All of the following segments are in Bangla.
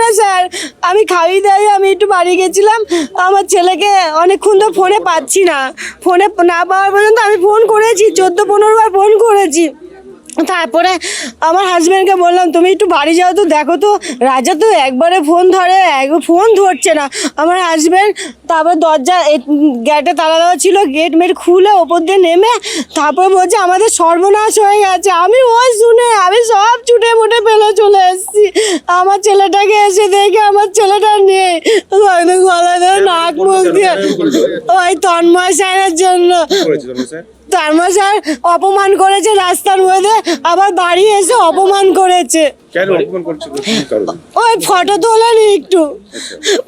না, স্যার। আমি খাইয়ে দাই আমি একটু বাড়ি গেছিলাম। আমার ছেলেকে অনেকক্ষণ তো ফোনে পাচ্ছি না। ফোনে না পাওয়ার পর্যন্ত আমি ফোন করেছি, চোদ্দ পনেরো বার ফোন করেছি। তারপরে আমার হাজব্যান্ডকে বললাম, তুমি একটু বাড়ি যাও তো, দেখো তো, রাজা তো একবারে ফোন ধরে, এক ফোন ধরছে না। আমার হাজব্যান্ড তারপর দরজা গেটে তালা দেওয়া ছিল গেট মেট খুলে ওপর দিয়ে নেমে তারপর বলছে, আমাদের সর্বনাশ হয়ে গেছে। আমি ওই শুনে আমি সব ছুটে মুটে পেলে চলে এসেছি। আমার ছেলেটাকে এসে দেখে আমার ছেলেটা নেই। গলা ধরে নাক মুখ দিয়ে ওই তন্ময় স্যারের জন্য। করেছে তোমরা স্যার অপমান করেছে রাস্তার মধ্যে আবার বাড়ি এসে অপমান করেছে। কেন অপমান করছে? ওই ফটো তোলেনি একটু।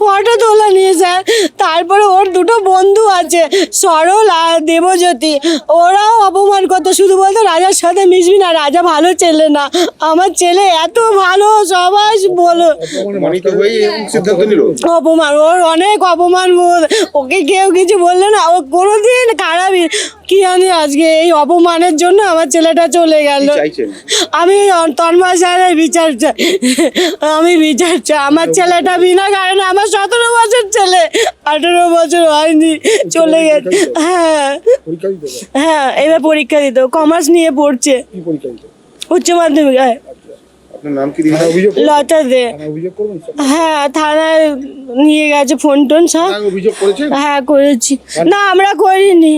ফটো তোলেনি স্যার তারপরে ওর দুটো বন্ধু আছে সরল আর দেবজ্যোতি। ওরাও অপমান করতো শুধু বলতো রাজার সাথে মিশবি না রাজা ভালো ছেলে না। আমার ছেলে এত ভালো সবাই বলো। অপমান ওর অনেক অপমান ওকে কেউ কিছু বললে না ও কোনোদিন কি আমি আজকে এই অপমানের জন্য আমার ছেলেটা চলে গেল। আমি তন্ময় স্যারের বিচার চাই। আমি বিচার চাই। আমার ছেলেটা বিনা কারণে আমার সতেরো বছর ছেলে। আঠেরো বছর হয়নি চলে গেছে। হ্যাঁ। হ্যাঁ এবার পরীক্ষা দিত কমার্স নিয়ে পড়ছে। উচ্চ মাধ্যমিক হ্যাঁ? লতা দে? হ্যাঁ থানায় নিয়ে গেছে ফোন টোন সব। থানায় অভিযোগ করেছেন? হ্যাঁ করেছি। না আমরা করিনি।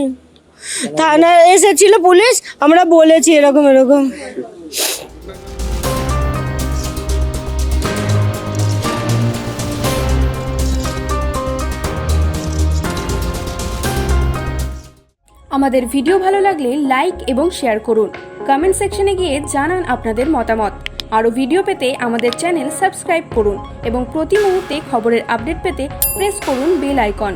থানায় এসেছিল পুলিশ, আমরা বলেছি এরকম এরকম। আমাদের ভিডিও ভালো লাগলে লাইক এবং শেয়ার করুন। কমেন্ট সেকশনে গিয়ে জানান আপনাদের মতামত। আরও ভিডিও পেতে আমাদের চ্যানেল সাবস্ক্রাইব করুন এবং প্রতি মুহূর্তে খবরের আপডেট পেতে প্রেস করুন বেল আইকন।